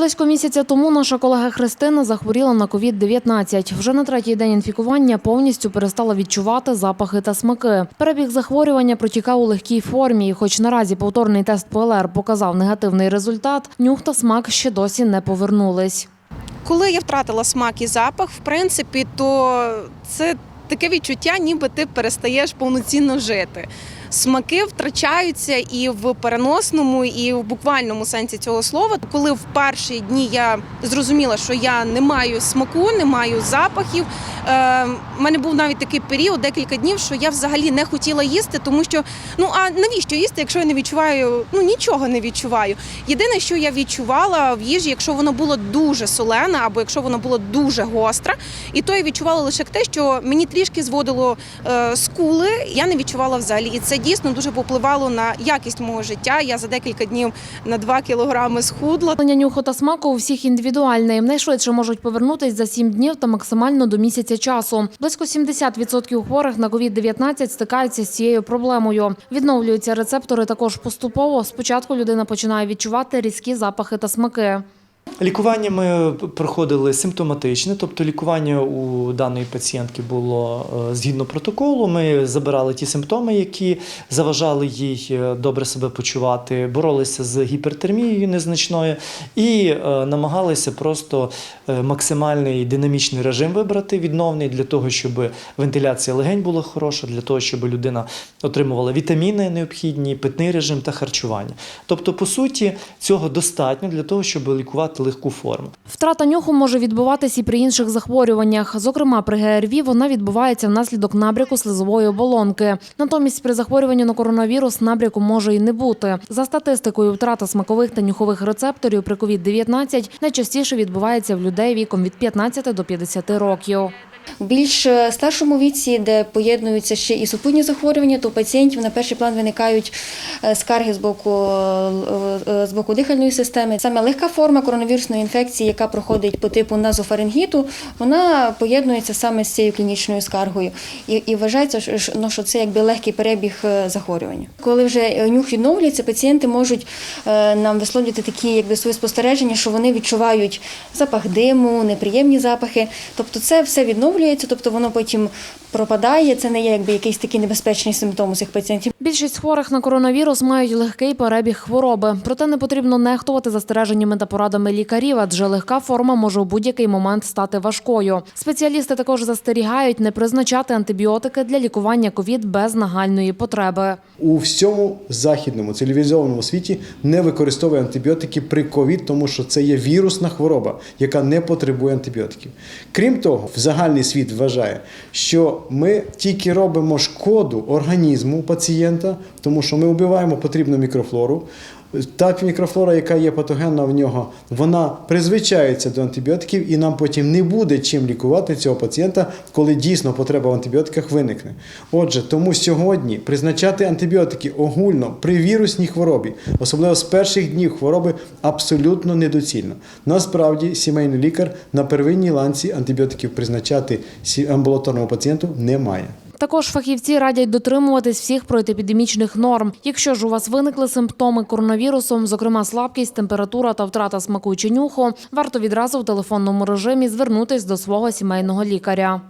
Близько місяця тому наша колега Христина захворіла на COVID-19. Вже на третій день інфікування повністю перестала відчувати запахи та смаки. Перебіг захворювання протікав у легкій формі, і хоч наразі повторний тест ПЛР показав негативний результат, нюх та смак ще досі не повернулись. Коли я втратила смак і запах, в принципі, то це таке відчуття, ніби ти перестаєш повноцінно жити. Смаки втрачаються і в переносному, і в буквальному сенсі цього слова. Коли в перші дні я зрозуміла, що я не маю смаку, не маю запахів. Е, в мене був навіть такий період, декілька днів, що я взагалі не хотіла їсти, тому що ну а навіщо їсти, якщо я не відчуваю, ну нічого не відчуваю. Єдине, що я відчувала в їжі, якщо воно було дуже солене, або якщо воно було дуже гостре, і то я відчувала лише те, що мені трішки зводило е, скули, я не відчувала взагалі. І це дійсно дуже попливало на якість мого життя. Я за декілька днів на 2 кілограми схудла. Виявлення нюху та смаку у всіх індивідуальне. Найшвидше можуть повернутись за 7 днів та максимально до місяця часу. Близько 70% хворих на COVID-19 стикаються з цією проблемою. Відновлюються рецептори також поступово. Спочатку людина починає відчувати різкі запахи та смаки. Лікування ми проходили симптоматичне, тобто лікування у даної пацієнтки було е, згідно протоколу. Ми забирали ті симптоми, які заважали їй е, добре себе почувати, боролися з гіпертермією незначною і е, намагалися просто максимальний динамічний режим вибрати відновний для того, щоб вентиляція легень була хороша, для того, щоб людина отримувала вітаміни необхідні, питний режим та харчування. Тобто, по суті, цього достатньо для того, щоб лікувати легку форму. Втрата нюху може відбуватись і при інших захворюваннях. Зокрема, при ГРВІ вона відбувається внаслідок набряку слизової оболонки. Натомість при захворюванні на коронавірус набряку може і не бути. За статистикою, втрата смакових та нюхових рецепторів при COVID-19 найчастіше відбувається в людей віком від 15 до 50 років. В більш е, старшому віці, де поєднуються ще і супутні захворювання, то у пацієнтів на перший план виникають е, скарги з боку, е, з боку дихальної системи. Саме легка форма коронавірусної інфекції, яка проходить по типу назофарингіту, вона поєднується саме з цією клінічною скаргою. І, і вважається, ну, що це якби легкий перебіг захворювання. Коли вже нюх відновлюється, пацієнти можуть нам висловлювати такі якби свої спостереження, що вони відчувають запах диму, неприємні запахи. Тобто це все відновлюється, тобто воно потім пропадає. Це не є якби якийсь такий небезпечний симптом у цих пацієнтів. Більшість хворих на коронавірус мають легкий перебіг хвороби. Проте не потрібно нехтувати застереженнями та порадами лікарів, адже легка форма може у будь-який момент стати важкою. Спеціалісти також застерігають не призначати антибіотики для лікування ковід без нагальної потреби. у всьому західному цивілізованому світі не використовує антибіотики при ковід, тому що це є вірусна хвороба, яка не потребує антибіотиків. Крім того, в загальний світ вважає, що ми тільки робимо шкоду організму пацієнта, тому що ми вбиваємо потрібну мікрофлору. Та мікрофлора, яка є патогенна в нього, вона призвичається до антибіотиків, і нам потім не буде чим лікувати цього пацієнта, коли дійсно потреба в антибіотиках виникне. Отже, тому сьогодні призначати антибіотики огульно при вірусній хворобі, особливо з перших днів хвороби, абсолютно недоцільно. Насправді, сімейний лікар на первинній ланці антибіотиків призначати амбулаторному пацієнту не має. Також фахівці радять дотримуватись всіх протиепідемічних норм. Якщо ж у вас виникли симптоми коронавірусу, зокрема слабкість, температура та втрата смаку чи нюху, варто відразу в телефонному режимі звернутись до свого сімейного лікаря.